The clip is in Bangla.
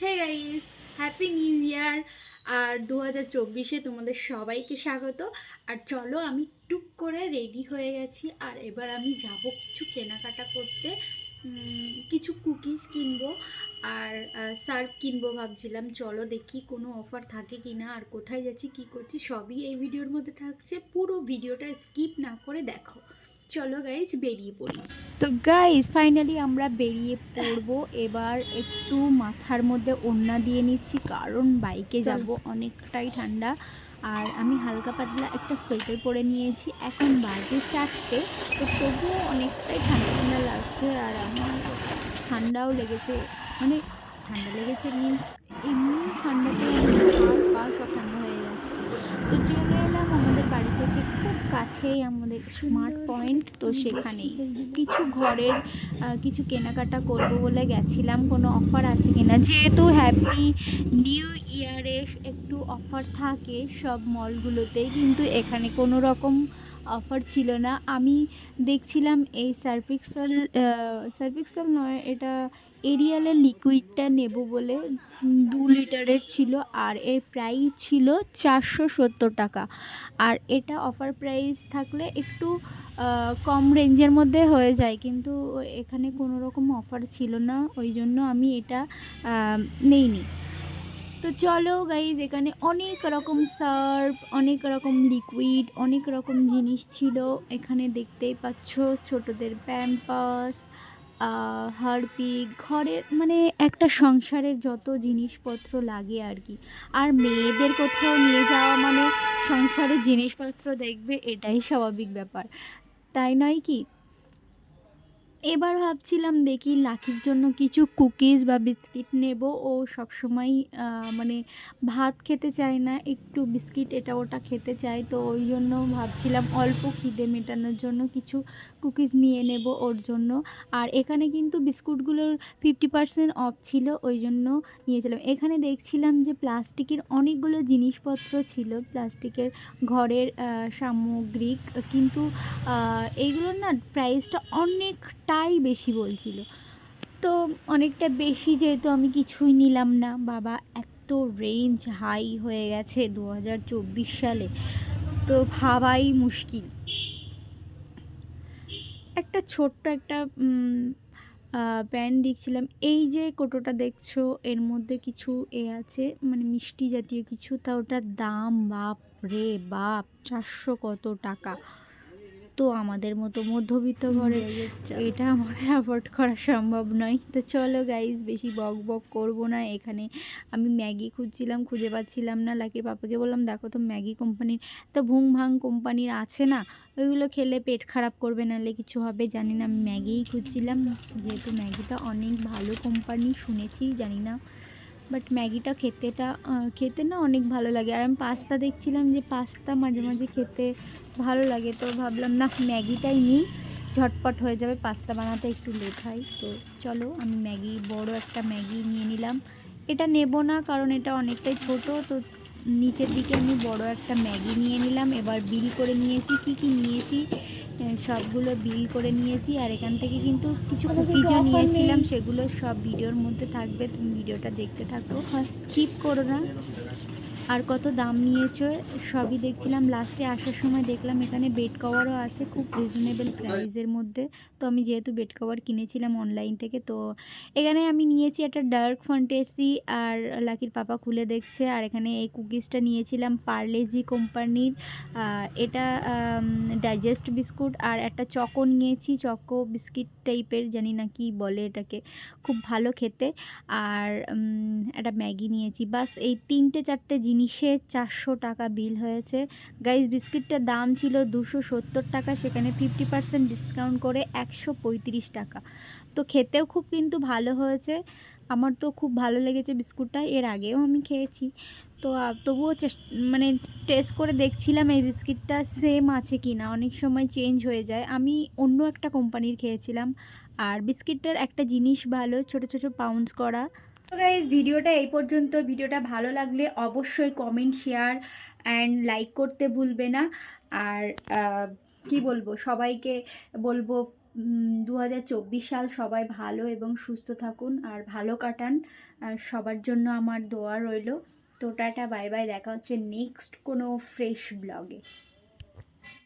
Hey guys happy new year আর দু হাজার চব্বিশে তোমাদের সবাইকে স্বাগত। আর চলো, আমি টুক করে রেডি হয়ে গেছি। আর এবার আমি যাব কিছু কেনাকাটা করতে। কিছু কুকিজ কিনবো। আর সার্ভ কিনবো ভাবছিলাম। চলো দেখি কোনো অফার থাকে কি না আর কোথায় যাচ্ছি, কি করছি, সবই এই ভিডিওর মধ্যে থাকছে। পুরো ভিডিওটা স্কিপ না করে দেখো। চলো গাইজ বেরিয়ে পড়ি। তো গাইজ ফাইনালি আমরা বেরিয়ে পড়ব। এবার একটু মাথার মধ্যে ওড়না দিয়ে নিচ্ছি কারণ বাইকে যাব অনেকটাই ঠান্ডা। আর আমি হালকা পাতলা একটা সোয়েটার পরে নিয়েছি। এখন বাজে চারটে তো তবুও অনেকটাই ঠান্ডা ঠান্ডা লাগছে। আর আমার ঠান্ডাও লেগেছে মানে ঠান্ডা লেগেছে মিন্স এমনি ঠান্ডাতে হাত পা সব ঠান্ডা হয়ে যাচ্ছে তো চলে এলাম আমাদের বাড়ি থেকে খুব কাছেই আমাদের স্মার্ট পয়েন্ট তো সেখানেই। কিছু ঘরের কিছু কেনাকাটা করব বলে গেছিলাম। কোনো অফার আছে কিনা? যেহেতু হ্যাপি নিউ ইয়ারে একটু অফার থাকে সব মলগুলোতেই কিন্তু এখানে কোনো রকম অফার ছিল না। আমি দেখছিলাম এই সার্ফিক্সেল সার্ফিক্সেল নয়, এটা এরিয়ালের লিকুইডটা নেব বলে দু লিটারের ছিল আর এর প্রাইস ছিল চারশো সত্তর টাকা। আর এটা অফার প্রাইস থাকলে একটু কম রেঞ্জের মধ্যে হয়ে যায়, কিন্তু এখানে কোনো রকম অফার ছিল না, ওই জন্য আমি এটা নেইনি। তো চলো গাইজ এখানে অনেক রকম সার্ফ অনেক রকম লিকুইড অনেক রকম জিনিস ছিল। এখানে দেখতেই পাচ্ছ ছোটদের প্যাম্পাস হারপিক ঘরের মানে একটা সংসারের যত জিনিসপত্র লাগে আর কি। আর মেয়েদের কোথাও নিয়ে যাওয়া মানে সংসারের জিনিসপত্র দেখবে এটাই স্বাভাবিক ব্যাপার। তাই নয় কি? এবার ভাবছিলাম দেখি লাকির জন্য কিছু কুকিজ বা বিস্কিট নেব। ও সবসময় মানে ভাত খেতে চায় না, একটু বিস্কিট এটা ওটা খেতে চায়। তো ওই জন্য ভাবছিলাম অল্প খিদে মেটানোর জন্য কিছু কুকিজ নিয়ে নেব ওর জন্য। আর এখানে কিন্তু বিস্কুটগুলোর ফিফটি পার্সেন্ট অফ ছিল, ওই জন্য নিয়েছিলাম। এখানে দেখছিলাম যে প্লাস্টিকের অনেকগুলো জিনিসপত্র ছিল, প্লাস্টিকের ঘরের সামগ্রিক। কিন্তু এইগুলোর না প্রাইসটা অনেকটাই বেশি বলছিল। তো অনেকটা বেশি যেহেতু আমি কিছুই নিলাম না, বাবা এত রেঞ্জ হাই হয়ে গেছে দু হাজার চব্বিশ সালে। তো ভাবাই মুশকিল। একটা ছোট্ট একটা প্যান্ট দেখছিলাম। এই যে কোটোটা দেখছ, এর মধ্যে কিছু এ আছে মানে মিষ্টি জাতীয় কিছু, তা ওটার দাম বাপ রে বাপ, চারশো কত টাকা। তো আমাদের মতো মধ্যবিত্ত ঘরে এটা আমাদের অ্যাফোর্ড করা সম্ভব নয়। তো চলো গাইজ বেশি বক বক করব না। এখানে আমি ম্যাগি খুঁজছিলাম খুঁজে পাচ্ছিলাম না। লাকির পাপাকে বললাম দেখো তো ম্যাগি কোম্পানির তো ভুং ভাং কোম্পানির আছে না? ওইগুলো খেলে পেট খারাপ করবে নাহলে কিছু হবে? জানি না আমি ম্যাগিই খুঁজছিলাম। যেহেতু ম্যাগিটা অনেক ভালো কোম্পানি শুনেছি জানি না। বাট ম্যাগিটা খেতেটা খেতে না অনেক ভালো লাগে। আর আমি পাস্তা দেখছিলাম যে পাস্তা মাঝে মাঝে খেতে ভালো লাগে, তো ভাবলাম না ম্যাগিটাই নিই। ঝটপট হয়ে যাবে, পাস্তা বানাতে একটু লেট হয়। তো চলো, আমি ম্যাগি, বড় একটা ম্যাগি নিয়ে নিলাম। এটা নেব না কারণ এটা অনেকটাই ছোট, তো নিচের দিকে আমি বড় একটা ম্যাগি নিয়ে নিলাম। এবার বিল করে নিয়েছি। কি কি নিয়েছি? সবগুলো বিল করে নিয়েছি। আর এখান থেকে কিন্তু কিছু কুকিজও নিয়েছিলাম। সেগুলো সব ভিডিওর মধ্যে থাকবে। তুমি ভিডিওটা দেখতে থাকো। স্কিপ করো না। আর কত দাম নিয়েছো সবই দেখছিলাম। লাস্টে আসার সময় দেখলাম এখানে বেড কভারও আছে খুব রিজনেবল প্রাইসের মধ্যে। তো আমি যেহেতু বেড কভার কিনেছিলাম অনলাইন থেকে, তো এখানে আমি নিয়েছি একটা ডার্ক ফন্টেসি আর লাকির পাপা খুলে দেখছে। আর এখানে এই কুকিজটা নিয়েছিলাম পার্লেজি কোম্পানির এটা ডাইজেস্ট বিস্কুট আর একটা চকো নিয়েছি চকো বিস্কিট টাইপের জানি না কি বলে এটাকে। খুব ভালো খেতে। আর একটা ম্যাগি নিয়েছি। বাস এই তিনটে চারটে জিনিসে চারশো টাকা বিল হয়েছে। গাইস বিস্কিটটার দাম ছিল দুশো সত্তর টাকা, সেখানে ফিফটি পার্সেন্ট ডিসকাউন্ট করে একশো পঁয়ত্রিশ টাকা। তো খেতেও খুব কিন্তু ভালো হয়েছে। আমার তো খুব ভালো লেগেছে বিস্কুটটা, এর আগেও আমি খেয়েছি। তো তবুও মানে টেস্ট করে দেখছিলাম এই বিস্কিটটা সেম আছে কি না অনেক সময় চেঞ্জ হয়ে যায়। আমি অন্য একটা কোম্পানির খেয়েছিলাম। আর বিস্কিটটার একটা জিনিস ভালো, ছোট ছোট পাউন্স করা। তো গাইজ ভিডিওটা এই পর্যন্ত। ভিডিওটা ভালো লাগলে অবশ্যই কমেন্ট শেয়ার অ্যান্ড লাইক করতে ভুলবে না। আর কি বলব, সবাইকে বলব দু হাজার চব্বিশ সাল সবাই ভালো এবং সুস্থ থাকুন আর ভালো কাটান। সবার জন্য আমার দোয়া রইল। তো টাটা বাই বাই দেখা হচ্ছে নেক্সট কোনো ফ্রেশ ব্লগে